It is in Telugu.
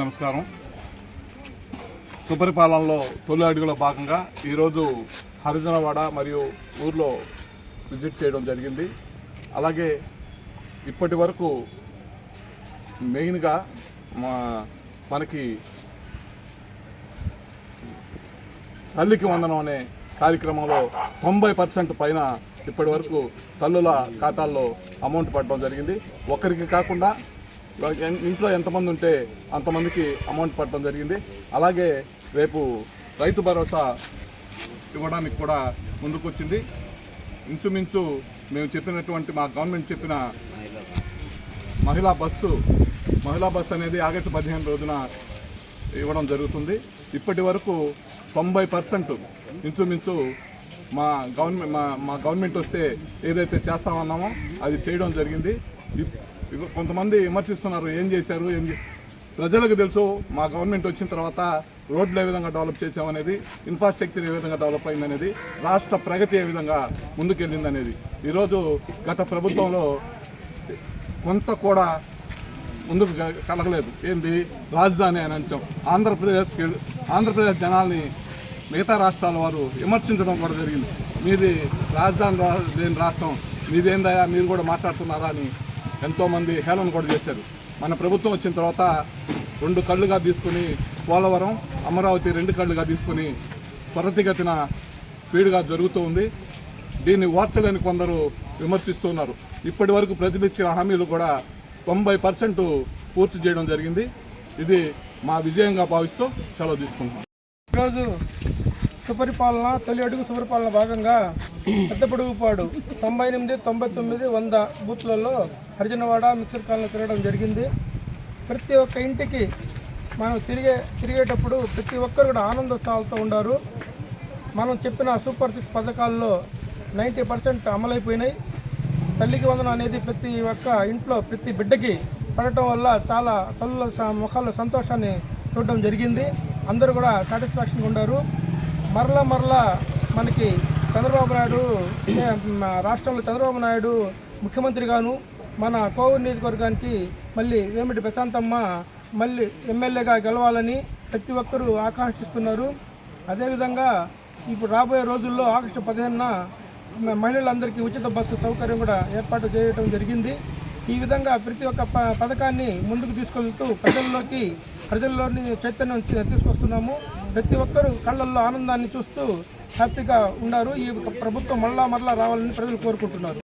నమస్కారం. సుపరిపాలనలో తొలి అడుగుల భాగంగా ఈరోజు హరిజనవాడ మరియు ఊర్లో విజిట్ చేయడం జరిగింది. అలాగే ఇప్పటి వరకు మెయిన్గా మా మనకి తల్లికి వందనం అనే కార్యక్రమంలో తొంభై పర్సెంట్ పైన ఇప్పటి వరకు తల్లుల ఖాతాల్లో అమౌంట్ పడడం జరిగింది. ఒకరికి కాకుండా ఇంట్లో ఎంతమంది ఉంటే అంతమందికి అమౌంట్ పడటం జరిగింది. అలాగే రేపు రైతు భరోసా ఇవ్వడానికి కూడా ముందుకొచ్చింది. ఇంచుమించు మేము చెప్పినటువంటి మా గవర్నమెంట్ చెప్పిన మహిళా బస్సు మహిళా బస్సు అనేది ఆగస్టు పదిహేను రోజున ఇవ్వడం జరుగుతుంది. ఇప్పటి వరకు తొంభై పర్సెంట్ ఇంచుమించు మా గవర్నమెంట్ మా మా గవర్నమెంట్ వస్తే ఏదైతే చేస్తామన్నామో అది చేయడం జరిగింది. కొంతమంది విమర్శిస్తున్నారు ఏం చేశారు ఏం చే- ప్రజలకు తెలుసు మా గవర్నమెంట్ వచ్చిన తర్వాత రోడ్లు ఏ విధంగా డెవలప్ చేసామనేది ఇన్ఫ్రాస్ట్రక్చర్ ఏ విధంగా డెవలప్ అయిందనేది రాష్ట్ర ప్రగతి ఏ విధంగా ముందుకెళ్ళిందనేది. ఈరోజు గత ప్రభుత్వంలో కొంత కూడా ముందుకు కలగలేదు. ఏంది? రాజధాని అనే అంశం ఆంధ్రప్రదేశ్కి ఆంధ్రప్రదేశ్ జనాల్ని మిగతా రాష్ట్రాల వారు విమర్శించడం కూడా జరిగింది. మీది రాజధాని లేని రాష్ట్రం. మీదేందయ్యా? మీరు కూడా మాట్లాడుతున్నారా అని ఎంతోమంది హేళన కూడా చేశారు. మన ప్రభుత్వం వచ్చిన తర్వాత రెండు కళ్ళుగా తీసుకుని పోలవరం అమరావతి రెండు కళ్ళుగా తీసుకుని త్వరితగతిన స్పీడ్గా జరుగుతూ ఉంది. దీన్ని ఓర్చలేని కొందరు విమర్శిస్తున్నారు. ఇప్పటి వరకు ప్రజలు ఇచ్చిన హామీలు కూడా తొంభై పర్సెంట్ పూర్తి చేయడం జరిగింది. ఇది మా విజయంగా భావిస్తూ సెలవు తీసుకుంటున్నాం. ఈరోజు సుపరిపాలన తొలి అడుగు సుపరిపాలన భాగంగా పెద్దపొడుగుపాడు తొంభై ఎనిమిది తొంభై తొమ్మిది వంద బూత్లలో హరిజనవాడ మిక్సర్ కాలనీ తిరగడం జరిగింది. ప్రతి ఒక్క ఇంటికి మనం తిరిగే తిరిగేటప్పుడు ప్రతి ఒక్కరు కూడా ఆనందోత్సవాలతో ఉన్నారు మనం చెప్పిన సూపర్ సిక్స్ పథకాల్లో నైంటీ పర్సెంట్ అమలైపోయినాయి. తల్లికి వందనం అనేది ప్రతి ఒక్క ఇంట్లో ప్రతి బిడ్డకి పడటం వల్ల చాలా తల్లుల ముఖాల్లో సంతోషాన్ని చూడడం జరిగింది. అందరూ కూడా సాటిస్ఫాక్షన్గా ఉన్నారు మరలా మరలా మనకి చంద్రబాబు నాయుడు రాష్ట్రంలో చంద్రబాబు నాయుడు ముఖ్యమంత్రిగాను మన కోవూరు నియోజకవర్గానికి మళ్ళీ వేమిటి ప్రశాంతమ్మ మళ్ళీ ఎమ్మెల్యేగా గెలవాలని ప్రతి ఒక్కరూ ఆకాంక్షిస్తున్నారు. అదేవిధంగా ఇప్పుడు రాబోయే రోజుల్లో ఆగస్టు పదిహేనున మహిళలందరికీ ఉచిత బస్సు సౌకర్యం కూడా ఏర్పాటు చేయడం జరిగింది. ఈ విధంగా ప్రతి ఒక్క ప- పథకాన్ని ముందుకు తీసుకెళ్తూ ప్రజల్లోకి ప్రజల్లోని చైతన్యం తీసుకొస్తున్నాము. ప్రతి ఒక్కరూ కళ్ళల్లో ఆనందాన్ని చూస్తూ హ్యాపీగా ఉన్నారు ఈ ప్రభుత్వం మళ్ళా మరలా రావాలని ప్రజలు కోరుకుంటున్నారు.